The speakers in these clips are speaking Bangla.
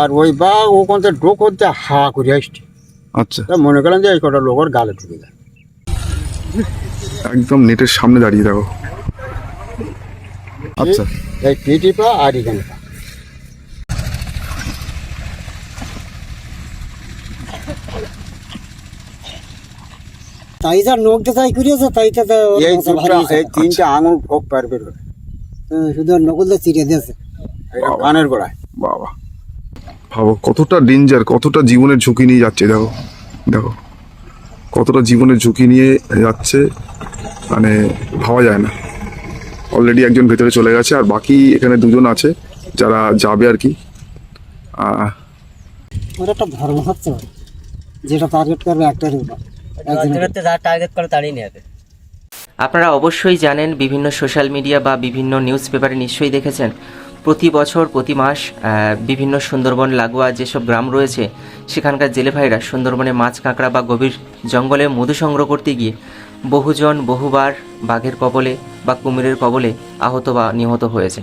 আর ওই বাঘ ওখান থেকে ডোক হচ্ছে হা করে আসছে। আচ্ছা। তা মনে করেন যে এই কটা লোকের গালে ঢুকে যায়। একদম নেটের সামনে দাঁড়িয়ে দেখো। আচ্ছা। এই পিটি পা আর এখানে পা। তাই যা নোক দিয়ে তাই করিয়েছে তাই তো তো এই দুটা এই তিনটা আঙুল ভোগ পারবে। হ্যাঁ, শুধু নকল দিয়ে চিড়ে দিয়েছে। কানের গোড়ায়। বাবা। ভাবো কতটা ডেঞ্জার কতটা জীবনের ঝুঁকি নিয়ে যাচ্ছে দেখো দেখো কতটা জীবনের ঝুঁকি নিয়ে যাচ্ছে মানে ভাবা যায় না। অলরেডি একজন ভেতরে চলে গেছে আর বাকি এখানে দুজন আছে যারা যাবে আর কি। ওর একটা ধর্ম হচ্ছে যেটা টার্গেট করবে একটার উপর টার্গেট করে তারই নেবে আপনারা অবশ্যই জানেন বিভিন্ন সোশ্যাল মিডিয়া বা বিভিন্ন নিউজ পেপারে নিশ্চয়ই দেখেছেন প্রতি বছর, প্রতি মাস বিভিন্ন সুন্দরবন লাগোয়া যেসব গ্রাম রয়েছে, সেখানকার জেলে ভাইরা সুন্দরবনে মাছ, কাঁকড়া বা গভীর জঙ্গলে মধু সংগ্রহ করতে গিয়ে বহুজন, বহুবার বাঘের কবলে বা কুমিরের কবলে আহত বা নিহত হয়েছে।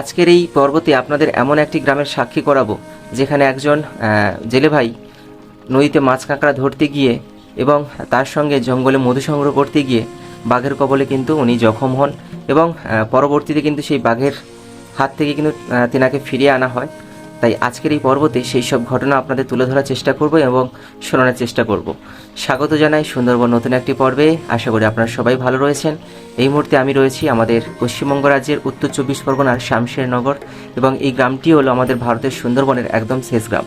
আজকের এই পর্বতে আপনাদের এমন একটি গ্রামের সাক্ষী করাবো, যেখানে একজন জেলে ভাই নদীতে মাছ, কাঁকড়া ধরতে গিয়ে এবং তার সঙ্গে জঙ্গলে মধু সংগ্রহ করতে গিয়ে বাঘের কবলে কিন্তু উনি জখম হন এবং পরবর্তীতে কিন্তু সেই বাঘের হাত থেকে কিন্তু তেনাকে ফিরিয়ে আনা হয়। তাই আজকের এই পর্বতে সেই সব ঘটনা আপনাদের তুলে ধরার চেষ্টা করব এবং শোনানোর চেষ্টা করব। স্বাগত জানাই সুন্দরবন নতুন একটি পর্বে। আশা করি আপনারা সবাই ভালো রয়েছেন। এই মুহূর্তে আমি রয়েছি আমাদের পশ্চিমবঙ্গ রাজ্যের উত্তর চব্বিশ পরগনার শামশেরনগর এবং এই গ্রামটি হলো আমাদের ভারতের সুন্দরবনের একদম শেষ গ্রাম,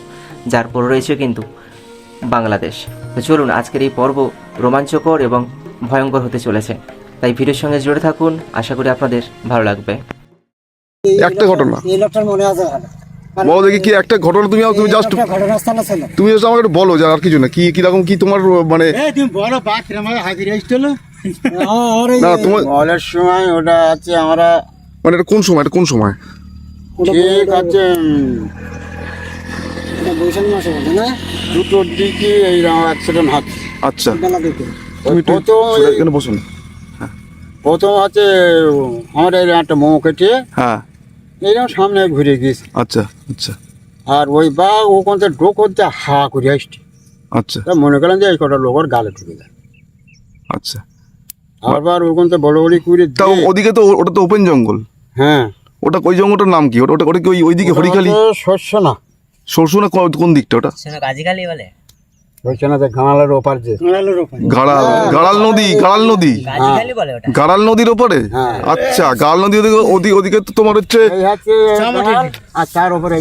যার পর রয়েছে কিন্তু বাংলাদেশ। তো চলুন, আজকের এই পর্ব রোমাঞ্চকর এবং ভয়ঙ্কর হতে চলেছে। তাই ভিডিওর সঙ্গে জুড়ে থাকুন। আশা করি আপনাদের ভালো লাগবে। একটা ঘটনা। এই লোকটার মনে আছে ভালো। বলো দেখি কি একটা ঘটনা তুমি তুমি জাস্ট লোকটা ঘটনাস্থলে ছিল। তুমি just আমাকে একটু বলো যে আর কিছু না কি কীরকম কি তোমার মানে এই তুমি বড় বাঘ আমার হাজির হ্যাঁ, এই না তোমার বলের সময় ওটা আছে আমরা মানে এটা কোন সময় এটা কোন সময়? ঠিক আছে। বৈশাখ মাসে বলছে না? দুটোর দিকে এইরকম অ্যাক্সিডেন্ট হচ্ছে। আচ্ছা। বেলা দিকে প্রথম এখানে বসুন। প্রথম আছে আমার এই একটা মৌ কেটে হ্যাঁ। এইরকম সামনে ঘুরে গেছে। আচ্ছা আচ্ছা। আর ওই বাঘ ওখান থেকে ডোক হচ্ছে হা করে আসছে। আচ্ছা। তা মনে করেন যে এই কটা লোকের গালে ঢুকে যায়। আচ্ছা। আবার ওখান থেকে বড় বড়ি করে তাও ওদিকে তো ওটা তো ওপেন জঙ্গল। হ্যাঁ। ওটা ওই জঙ্গলটার নাম কি? ওটা ওটা ওটা কি ওই ওইদিকে হরিখালি? শস্য না সরষু না কোন- দিকটা ওটা? গাজিখালি বলে। শস্য গাঁড়ালের ওপার যে। কাঁড়ালের ওপরে। গাড়াল গাড়াল নদী গাড়াল নদী। গাজিখালি গাড়াল নদীর ওপরে? হ্যাঁ। আচ্ছা গাড়াল নদী ওদিকে ওদিকে তো তোমার হচ্ছে আর তার ওপরে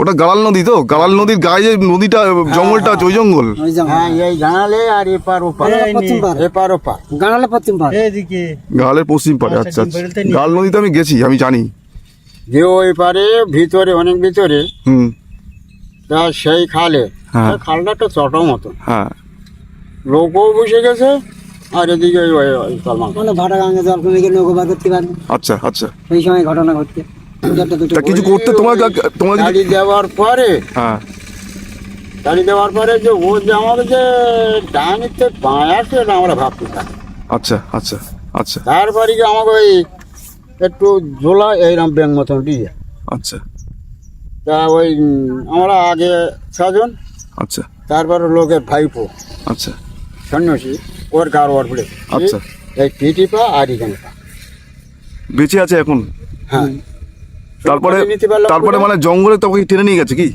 ওটা গাড়াল নদী তো? গাড়াল নদীর গায়ে যে নদীটা জঙ্গলটা আছে ওই জঙ্গল? হ্যাঁ এই গাঁড়ালে আর এপার ওপার। গাঁড়ালের পশ্চিম পার এপার ওপার। গাঁড়ালের পশ্চিম গাড়ালের পশ্চিম পারে আচ্ছা আচ্ছা গাড়াল নদীতে আমি গেছি আমি জানি। যে ওই পারে ভিতরে অনেক ভিতরে হুম। তা সেই খালে হ্যাঁ। খালটা একটা চটার মতো হ্যাঁ। লোকও বসে গেছে আর এদিকে মানে ভাটা গাঙ্গে জল কমে গিয়ে নৌকো বার করতে পারবে আচ্ছা আচ্ছা। সেই সময় ঘটনা তা কিছু করতে তোমার তোমার গাড়ি দেওয়ার পরে হ্যাঁ। গাড়ি দেওয়ার পরে যে ও যে আমাদের যে ডানিতে বাঁ আসে এটা আমরা ভাবতে থাকি আচ্ছা আচ্ছা আচ্ছা। তারপরে কি আমাকে ওই একটু জোলা এইরকম ব্যাং মতন দিয়ে। আচ্ছা। তা ওই আমরা আগে ছজন আচ্ছা। তারপর লোকের ভাইপো। আচ্ছা। সন্ন্যাসী ওর কারবার পড়ে আচ্ছা। এই পিটি পা আর এখানে পা। বেঁচে আছে এখন? হ্যাঁ। তারপরে তারপরে মানে জঙ্গলে তোমাকে টেনে নিয়ে গেছে কি?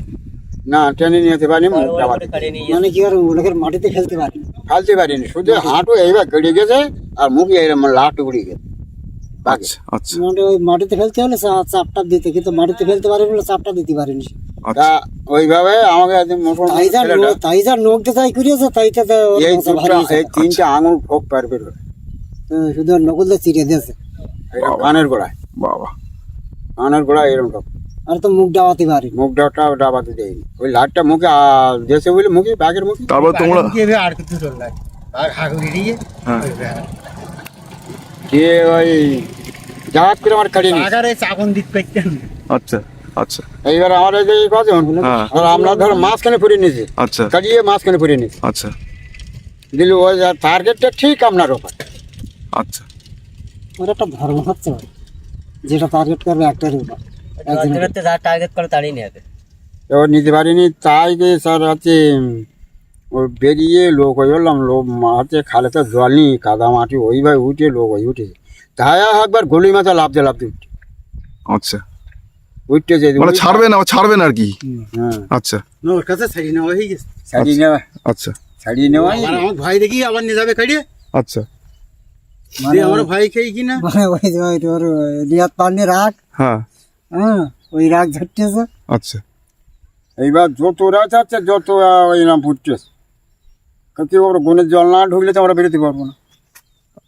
না টেনে নিতে পারিনি মুখটা বাঁধতে কাড়ে নিয়ে মানে কি আর লোকের মাটিতে খেলতে পারে? ফালতে পারিনি শুধু হাঁটু এইবার গড়ে গেছে আর মুখে এইরকম লাট উড়ে গেছে। আচ্ছা আচ্ছা। মানে ওই মাটিতে ফেলতে হলে চাপটা দিতে কিন্তু মাটিতে ফেলতে পারে বলে চাপটা দিতে পারেনি তা ওইভাবে আমাকে একদিন মোটর তাই করিয়েছে তো এই। এই তিনটা আঙুল ভোগ শুধু চিড়ে দিয়েছে। কানের গোড়ায়। বাবা। কানের গোড়ায় এরকম আর তো মুখ ডাবাতে পারে মুখ ডাটা ডাবাতে দেয়নি। ওই লাটটা মুখে বলে মুখে বাঘের মুখে। তারপর তোমরা হ্যাঁ। কে ওই জাহাজ করে আমার কাটিয়ে। আচ্ছা। আচ্ছা। এইবার আমার এই যে এই কজন হ্যাঁ। আর আমরা ধরো মাঝখানে ফুরিয়ে নিয়েছি আচ্ছা। কাটিয়ে মাঝখানে ফুরিয়ে নিয়েছি। আচ্ছা। দিলে ওই টার্গেটটা ঠিক আপনার ওপর। আচ্ছা। ওর একটা ধর্ম হচ্ছে যেটা টার্গেট করবে একটার উপর। একজনের যা টার্গেট করে তারই নেবে। এবার নিতে পারিনি তাই গিয়ে স্যার হচ্ছে ও বেরিয়ে লোক হয়ে বললাম লোক মাঠে খালে তো জল নেই কাদা মাটি ওইভাবে উঠে লোক ওই উঠেছে। তাই একবার গলি মাথা লাভতে লাভতে উঠছে। আচ্ছা। উঠতেছে মানে ছাড়বে না ছাড়বে না আর কি? হ্যাঁ। আচ্ছা। ওর কাছে ছাড়িয়ে নেওয়া হয়ে গেছে। ছাড়িয়ে নেওয়া আচ্ছা। ছাড়িয়ে নেওয়াই আর আমার ভাই দেখি আবার নিয়ে যাবে কাটিয়ে। আচ্ছা। দিয়ে আমার ভাই খেয়ে কিনা। মানে ওই যে ওই তোর রিয়াদ পান্ডে রাগ। হ্যাঁ। হ্যাঁ ওই রাগ ঝরতেছে। আচ্ছা। এইবার যত রাত আছে যত ওই নাম ফুটতেছে। কি ওর গুণের জল না ঢুকলে তো আমরা বেরোতে পারব না।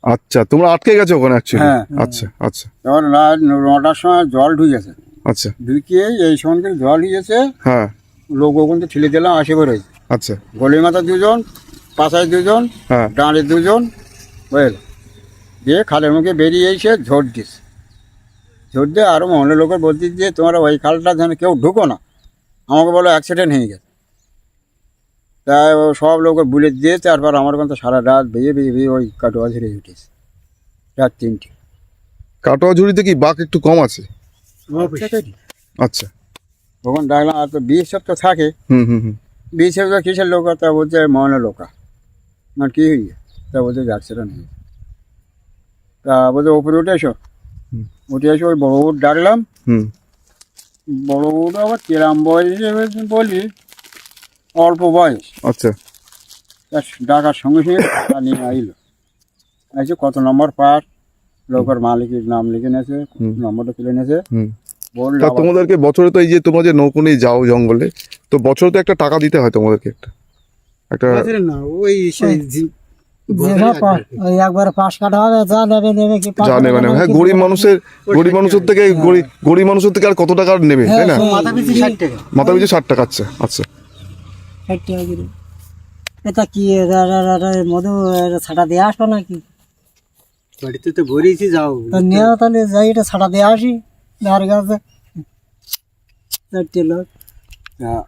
আচ্ছা তোমরা আটকে গেছো ওখানে অ্যাকচুয়ালি হ্যাঁ। আচ্ছা আচ্ছা। এবার রাত নটার সময় জল ঢুকেছে। আচ্ছা। ঢুকিয়ে এই সময় জল হয়েছে হ্যাঁ। লোক ওখান থেকে ঠেলে দিলাম আসে বেরোয়। আচ্ছা। গলির মাথা দুজন পাশায় দুজন হ্যাঁ। ডাঁড়ে দুজন বুঝল দিয়ে খালের মুখে বেরিয়ে এসে ঝোট দিস। ঝোট দিয়ে আরও মহলের লোকের বলতে যে তোমরা ওই খালটা যেন কেউ ঢুকো না। আমাকে বলো অ্যাক্সিডেন্ট হয়ে গেছে। তাই সব লোকের বুলে দিয়ে তারপর আমার কিন্তু সারা রাত বেয়ে বেয়ে বেয়ে ওই কাটোয়া ঝেড়ে উঠেছে। রাত তিনটে। কাটোয়া ঝুড়িতে কি বাঘ একটু কম আছে? আচ্ছা। তখন ডাকলাম আর তো সব তো থাকে। হুম হুম হুম। বিশ সপ্তাহ কিসের লোক? তা বলছে মহলের লোকা। মানে কী হয়ে তা বলছে অ্যাক্সিডেন্ট গেছে। তা বলছে ওপরে উঠে এসো। উঠে এসে ওই বড় উঠ ডাকলাম। বড় উঠ আবার কিরাম বয়সে বলি অল্প বয়স। আচ্ছা। তা ডাকার সঙ্গে সঙ্গে নিয়ে আইলো। এসে কত নম্বর পার লোকের মালিকের নাম লিখে নিয়েছে নম্বরটা তুলে নিয়েছে। তা তোমাদেরকে বছরে তো এই যে তোমরা যে নৌকো নিয়ে যাও জঙ্গলে তো বছরে তো একটা টাকা দিতে হয় তোমাদেরকে একটা একটা না ওই সেই জি- যেটা পা- ওই একবার পাশ কাটা হবে যা নেবে নেবে কি যা নেবে নেবে। হ্যাঁ গরিব মানুষের গরিব মানুষের থেকে গরিব গরিব মানুষের থেকে আর কত টাকা আর নেবে তাই না? হ্যাঁ, মাথা পিছু ষাট টাকা। মাথা পিছু ষাট টাকা আচ্ছা আচ্ছা। ষাট টাকা এটা কি মধু ছাটা দিয়ে আসব নাকি? বাড়িতে তো ভরেছি যাও। তো নিয়ে তাহলে যাই এটা ছাটা দিয়ে আসি। ধার কাছে। চারটে লোক হ্যাঁ।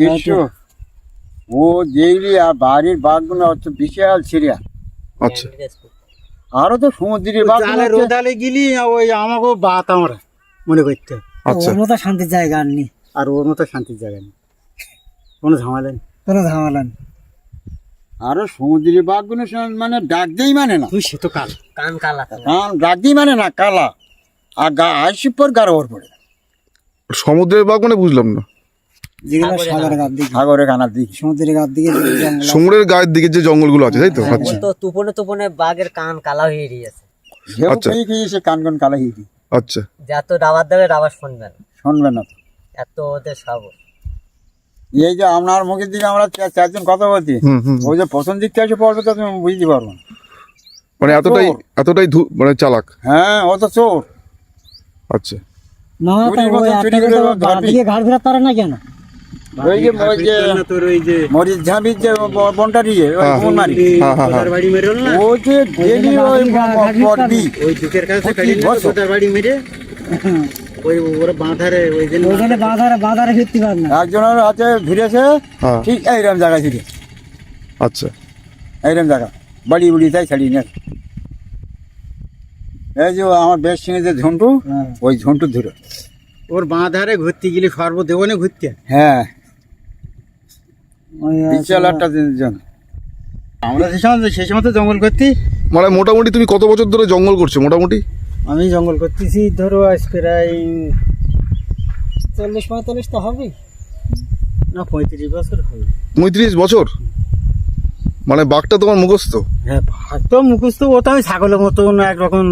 দৃশ্য ও দেখলি আর বাড়ির বাঘগুলো হচ্ছে বিশাল সিরিয়াল আচ্ছা। আরও তো সমুদ্রের বাঘ রোদালে গেলি ওই আমাকেও বাত আমরা মনে করতে। আচ্ছা। ওর মতো শান্তির জায়গা আর নেই। আর ওর মতো শান্তির জায়গা নেই। কোনো ঝামেলা নেই। কোনো ঝামেলা নেই। আরও সমুদ্রের বাঘগুলো মানে ডাক দিয়েই মানে না। তুই সে তো কাল। কান কালা কান ডাক দিই মানে না কালা। আর গা আইসি পর গাঢ় ওর পড়ে। সমুদ্রের বাঘ মানে বুঝলাম না। যেগুলো সাগরের গার দিকে। সাগরে কানার দিকে। সমুদ্রের গার দিকে সমুদ্রের গায়ের দিকে যে জঙ্গলগুলো আছে তাই তো? আচ্ছা। তো তুপনে তুপনে বাঘের কান কালা হয়ে গিয়েছে। ঢেউ আচ্ছা। কান কান কালা হিরি আচ্ছা। দেবে দাবার শুনবে না। শুনবে না এত ওদের সাহস। এই যে আপনার মুখের দিকে আমরা চারজন কথা বলছি ওই যে প্রথম দিক থেকে এসে পড়বে তো তুমি বুঝতে পারব মানে এতটাই এতটাই ধু- মানে চালাক। হ্যাঁ ও তো চোর। আচ্ছা। না তা চুরির ওই যে ওই ওরা বাঁধারে ওই বাঁধারে বাঁধারে ফিরতে পারে না। একজনের হাতে ঘুরেছে হ্যাঁ। ঠিক এইরকম জায়গায় ছিল আচ্ছা। এইরকম জায়গা। বাড়ি বুড়ি তাই ছাড়িয়ে নিয়ে এই যে আমার বেশ সঙ্গে যে ঝন্টু হ্যাঁ। ওই ঝন্টু ধরে। ওর বাঁধারে ঘুরতে গেলে সর্বদেবনে ঘুরতে। হ্যাঁ। ওই বিশাল একটা জন আমরা যে সময় সেই সময় তো জঙ্গল করতি মানে মোটামুটি তুমি কত বছর ধরে জঙ্গল করছ? মোটামুটি? আমি জঙ্গল করতেছি ধরো আজ প্রায় চল্লিশ পঁয়তাল্লিশ তো হবে না পঁয়ত্রিশ বছর হবে। পঁয়ত্রিশ বছর? মানে বাঘটা তোমার মুখস্থ? হ্যাঁ ভাগ তো মুখস্থ ও তো আমি ছাগলের মতন একরকম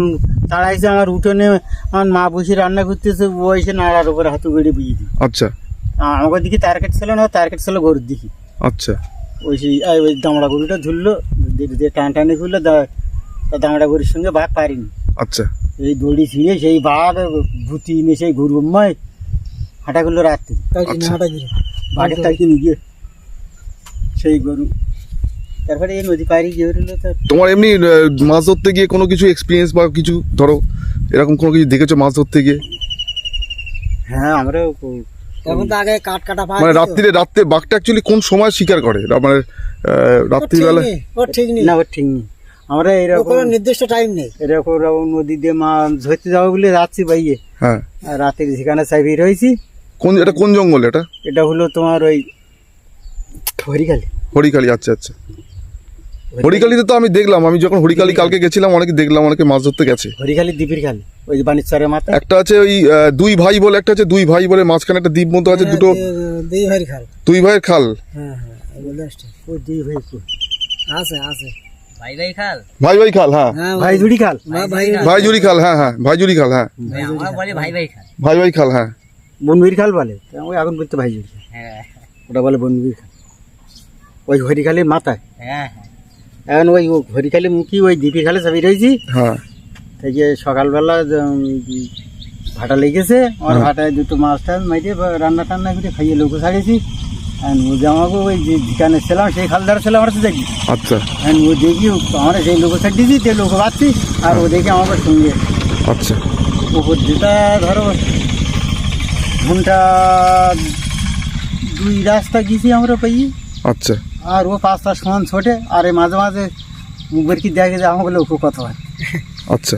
তাড়াইছে আমার উঠোনে আমার মা বসে রান্না করতেছে ও এসে নাড়ার উপরে হাতু গড়ে বুঝিয়ে দিই আচ্ছা। আমাকে দিকে টার্গেট ছিল না টার্গেট ছিল গরুর দিকে। আচ্ছা। ওই সেই ওই দামড়া গরুটা ঝুললো দিয়ে দিয়ে টান টানে ঘুরলো দামড়া গরুর সঙ্গে বাঘ পারিনি। আচ্ছা। এই দড়ি ছিঁড়ে সেই বাঘ ভূতি নিয়ে সেই গরু মায় হাঁটা করল রাত্রি। তাই কি আচ্ছা। গিয়ে বাঘের তাকে নিয়ে গিয়ে সেই গরু। তারপরে এই নদী পাড়ি গিয়ে হলো তোমার এমনি মাছ ধরতে গিয়ে কোনো কিছু এক্সপিরিয়েন্স বা কিছু ধরো? এরকম কোনো কিছু দেখেছ মাছ ধরতে গিয়ে? হ্যাঁ আমরা তখন তো আগে কাঠ কাটা পায় মানে রাত্রিরে রাত্রে বাঘটা অ্যাকচুয়ালি কোন সময় শিকার করে? মানে রাত্রিবেলা ও ঠিক নেই। না ও ঠিক নেই। আমরা এরকম কোনো নির্দিষ্ট টাইম নেই। এরকম নদী দিয়ে মাছ ধরতে যাব বলে যাচ্ছি বাইয়ে। হ্যাঁ। আর রাতের সেখানে চাই বের হয়েছি। কোন এটা কোন জঙ্গল এটা? এটা হলো তোমার ওই হরিখালি। হরিকালি আচ্ছা আচ্ছা। হরিকালিতে তো আমি দেখলাম আমি যখন হরিকালি কালকে গেছিলাম অনেকে দেখলাম অনেকে মাছ ধরতে গেছে। হরিখালি দ্বীপের খালি ওই যে বাণিজ্যের মাথা। একটা আছে ওই আহ, দুই ভাই বলে একটা আছে দুই ভাই বলে মাঝখানে একটা দ্বীপ মতো আছে দুটো দুই ভাই খাল। দুই ভাইয়ের খাল। হ্যাঁ হ্যাঁ বলে আসছে। ওই দুই ভাই কই? আছে আছে। ভাই ভাই খাল? ভাই ভাই খাল হ্যাঁ। হ্যাঁ ভাই জুড়ি খাল। ভাই ভাই জুড়ি খাল। হ্যাঁ হ্যাঁ ভাই জুড়ি খাল হ্যাঁ। আমরা ভাই ভাই খাল। ভাই ভাই খাল হ্যাঁ। বনবীর খাল বলে? ওই আগুন করতে ভাই জুড়ি হ্যাঁ। ওটা বলে বনবীর খাল। ওই হরিখালির মাথায়? হ্যাঁ এখন ওই হরিখালি মুখী ওই দ্বীপের খালে চাবি রয়েছি। হ্যাঁ। থেকে সকালবেলা যে, উম, ভাটা লেগেছে আমার ভাটায় দুটো মাছ টাছ মাইরে বা রান্না টান্না করে খাইয়ে লোক ছাড়িয়েছি আর ও যে আমাকে ওই যে যেখানে ছিলাম সেই খালদার ছিলাম আমরা তো দেখি আচ্ছা ও দেখি আমরা সেই লোক দিয়েছি সেই লোক পাচ্ছি আর ও দেখি আমাকে সঙ্গে আচ্ছা উপর যেটা ধরো ঘণ্টা দুই রাস্তা গেছি আমরা পাই আচ্ছা আর ও পাঁচটা সমান ছোটে আর এই মাঝে মাঝে মুখের কি দেখে যে আমাকে লোক কত হয় আচ্ছা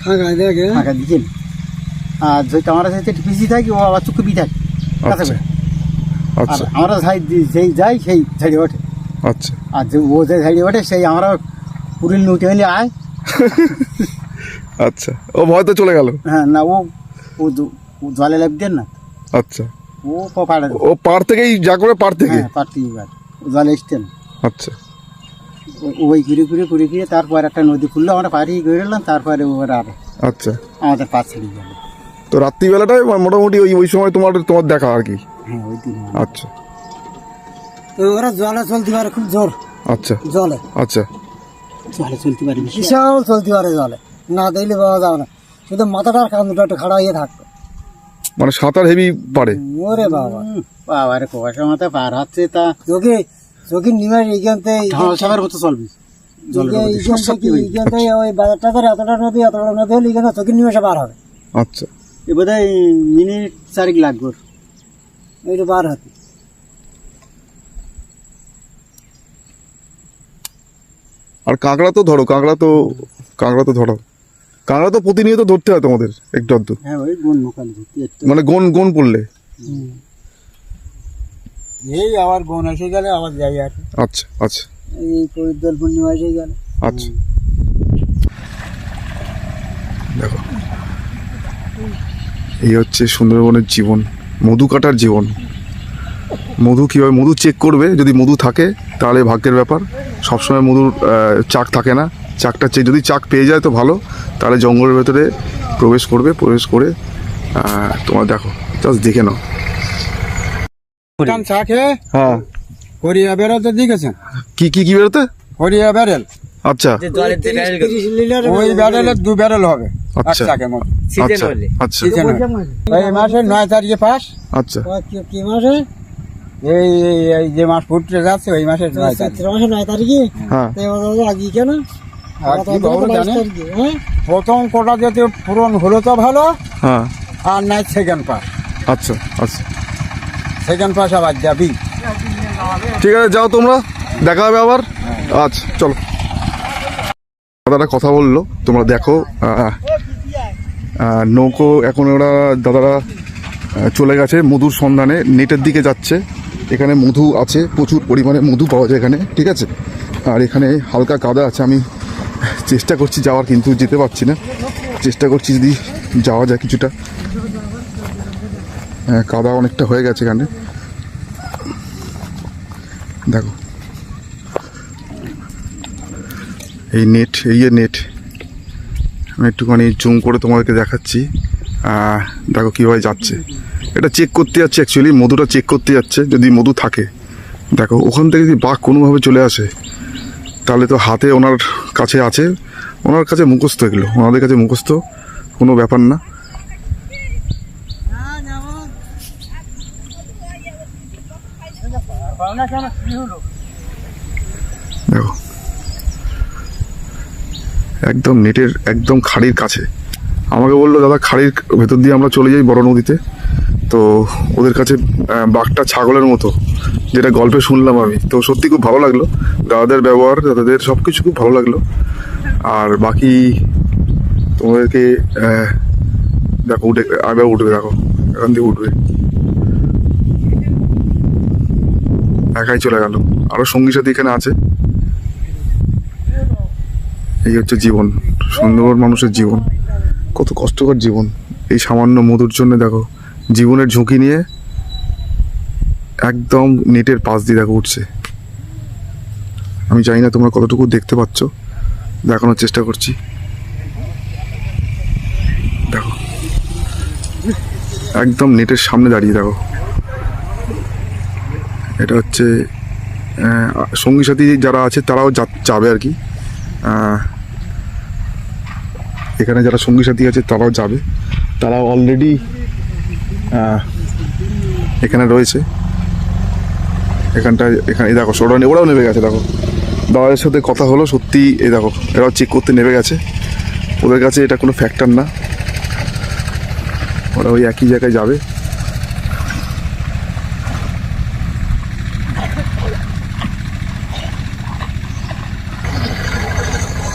ফাঁকা দেখে ফাঁকা দিকে না। আর যদি আমরা সাথে একটু বেশি থাকি ও আবার চুক্তি বি থাকে কাছে আচ্ছা। আমরা সাইড যেই যাই সেই ছেড়ে ওঠে। আচ্ছা। আর যে ও যে ছেড়ে ওঠে সেই আমরা পুরিল নুটে হলে আয়। আচ্ছা। ও ভয় তো চলে গেল? হ্যাঁ না ও ও জলে লাগতেন না। আচ্ছা। ও পাড়ে ও পার থেকেই যা করে পার থেকে? হ্যাঁ পারতি এবার জলে এসতেন আচ্ছা। ওই ঘুরে ঘুরে ঘুরে ঘুরে তারপর একটা নদী খুললো আমরা পাড়ি ঘুরে এলাম তারপরে ওর আর আচ্ছা। আমাদের পা ছেড়ে গেল। তো রাত্রিবেলাটায় মা- মোটামুটি ওই ওই সময় তোমার তোমার দেখা আর কি? হ্যাঁ দিন আচ্ছা। তো ওরা জলে চলতে পারে খুব জোর। আচ্ছা। জলে। আচ্ছা। জলে চলতে পারি বেশি। বিশাল চলতে পারে জলে। না দেখলে পাওয়া যাবে না। শুধু মাথাটা আর কান দুটো একটু খাড়া হয়ে থাকতো। মানে সাঁতার হেভি পারে। ওরে বাবা। বাবা রে কুয়াশা মাথা পার হচ্ছে তা। চোখে চোখে নিমে এইখান থেকে ঢাল মতো চলবি। এইখান- এইখান থেকে ওই বাজারটা ধরে এতটা নদী এতটা নদী হলে এখানে চোখে নিমেষে পার হবে। আচ্ছা। এ বোধ মিনিট চারিক লাগবে এইটা পার হতে। আর কাঁকড়া তো ধরো কাঁকড়া তো কাঁকড়া তো ধরো। কাঁকড়া তো প্রতিনিয়ত ধরতে হয় তোমাদের একটু আধটু হ্যাঁ মানে গন গন পড়লে। এই আবার গুণ এসে গেলে আবার যাই আর। আচ্ছা আচ্ছা। এই পরিদল পূর্ণিমা এসে গেল। আচ্ছা। দেখো। এই হচ্ছে সুন্দরবনের জীবন। মধু কাটার জীবন। মধু কীভাবে মধু চেক করবে? যদি মধু থাকে তাহলে ভাগ্যের ব্যাপার। সবসময় মধুর চাক থাকে না। চাকটা চেক যদি চাক পেয়ে যায় তো ভালো। তাহলে জঙ্গলের ভেতরে প্রবেশ করবে প্রবেশ করে তোমার দেখো জাস্ট দেখে নাও। চা খেয়ে হ্যাঁ। হরিয়া বেরোতে দেখেছেন কি কি কি বেরোতে? হরিয়া ব্যারেল আচ্ছা। যে ব্যারেল ওই ব্যারেলের দু ব্যারেল হবে আচ্ছা। আচ্ছা আচ্ছা। এই মাসের নয় তারিখে পাস। আচ্ছা। কি- মাসে? এই এই- যে মাস ফুটতে যাচ্ছে ওই মাসের নয় তারিখ। চৈত্র মাসে নয় তারিখে? হ্যাঁ। আগে কেন? আর কি জানে। হ্যাঁ? প্রথম কোটা যদি পূরণ হলো তো ভালো হ্যাঁ। আর নাই সেকেন্ড পাস আচ্ছা আচ্ছা। সেকেন্ড পাস আবার যাবি। ঠিক আছে যাও তোমরা দেখা হবে আবার। আচ্ছা চলো। দাদারা কথা বলল তোমরা দেখো নৌকো এখন ওরা দাদারা চলে গেছে মধুর সন্ধানে নেটের দিকে যাচ্ছে। এখানে মধু আছে প্রচুর পরিমাণে মধু পাওয়া যায় এখানে ঠিক আছে? আর এখানে হালকা কাদা আছে আমি চেষ্টা করছি যাওয়ার কিন্তু যেতে পারছি না। চেষ্টা করছি যদি যাওয়া যায় কিছুটা। হ্যাঁ, কাদা অনেকটা হয়ে গেছে এখানে। দেখো এই নেট এই যে নেট আমি একটুখানি জুম করে তোমাদেরকে দেখাচ্ছি। দেখো কীভাবে যাচ্ছে। এটা চেক করতে যাচ্ছে অ্যাকচুয়ালি মধুটা চেক করতে যাচ্ছে, যদি মধু থাকে। দেখো, ওখান থেকে যদি বাঘ কোনোভাবে চলে আসে, তাহলে তো হাতে ওনার কাছে আছে। ওনার কাছে মুখস্থ এগুলো, ওনাদের কাছে মুখস্থ, কোনো ব্যাপার না। দেখো একদম নেটের একদম খাড়ির কাছে। আমাকে বলল, দাদা, খাড়ির ভেতর দিয়ে আমরা চলে যাই বড় নদীতে। তো ওদের কাছে বাঘটা ছাগলের মতো, যেটা গল্পে শুনলাম আমি। তো সত্যি খুব ভালো লাগল। দাদাদের ব্যবহার, দাদাদের সব কিছু খুব ভালো লাগল। আর বাকি তোমাদেরকে দেখো, উঠে, আগে উঠবে, দেখো, এখান থেকে উঠবে। একাই চলে গেল। আরও সঙ্গী সাথী এখানে আছে। এই হচ্ছে জীবন, সুন্দরবন মানুষের জীবন। কত কষ্টকর জীবন। এই সামান্য মধুর জন্য দেখো, জীবনের ঝুঁকি নিয়ে একদম নেটের পাশ দিয়ে দেখো উঠছে। আমি জানি না তোমরা কতটুকু দেখতে পাচ্ছ, দেখানোর চেষ্টা করছি। দেখো, একদম নেটের সামনে দাঁড়িয়ে দেখো। এটা হচ্ছে সঙ্গী সাথী যারা আছে তারাও যাবে আর কি। এখানে যারা সঙ্গী সাথী আছে, তারাও যাবে। তারা অলরেডি এখানে রয়েছে। এখানটা এখানে দেখো ওরা ওরাও নেমে গেছে, দেখো। দাদাদের সাথে কথা হলো, সত্যি, এই দেখো, এরাও চেক করতে নেমে গেছে। ওদের কাছে এটা কোনো ফ্যাক্টর না। ওরা ওই একই জায়গায় যাবে।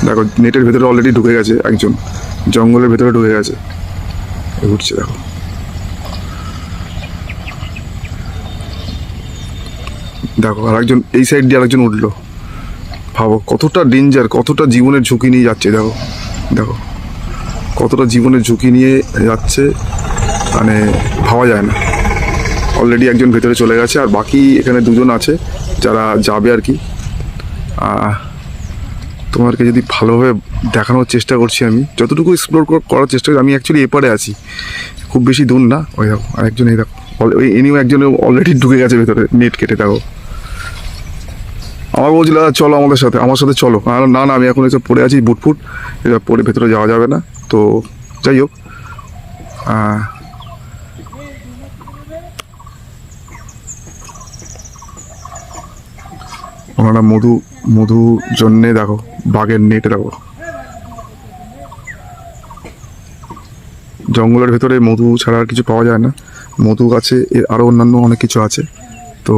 দেখো, নেটের ভেতরে অলরেডি ঢুকে গেছে একজন। জঙ্গলের ভেতরে ঢুকে গেছে। ঘুরছে দেখো। দেখো আর একজন এই সাইড দিয়ে আরেকজন উঠল। ভাবো, কতটা ডেঞ্জার কতটা জীবনের ঝুঁকি নিয়ে যাচ্ছে, দেখো। দেখো, কতটা জীবনের ঝুঁকি নিয়ে যাচ্ছে মানে ভাবা যায় না। অলরেডি একজন ভেতরে চলে গেছে, আর বাকি এখানে দুজন আছে, যারা যাবে আর কি। তোমাদেরকে যদি ভালোভাবে দেখানোর চেষ্টা করছি আমি, যতটুকু এক্সপ্লোর করার চেষ্টা করছি আমি অ্যাকচুয়ালি এপারে আছি। খুব বেশি দূর না। ওই দেখো, আরেকজন এই দেখো ওই এনিও একজন অলরেডি ঢুকে গেছে ভেতরে নেট কেটে, দেখো। আমার বলছিল চলো আমাদের সাথে, আমার সাথে চলো। আর না না, আমি এখন এসব পড়ে আছি বুটফুট এসব পরে ভেতরে যাওয়া যাবে না। তো যাই হোক ওনারা মধু মধু জন্যে দেখো, বাঘের নেট দেখো। জঙ্গলের ভেতরে মধু ছাড়া আর কিছু পাওয়া যায় না। মধু গাছে আরও অন্যান্য অনেক কিছু আছে। তো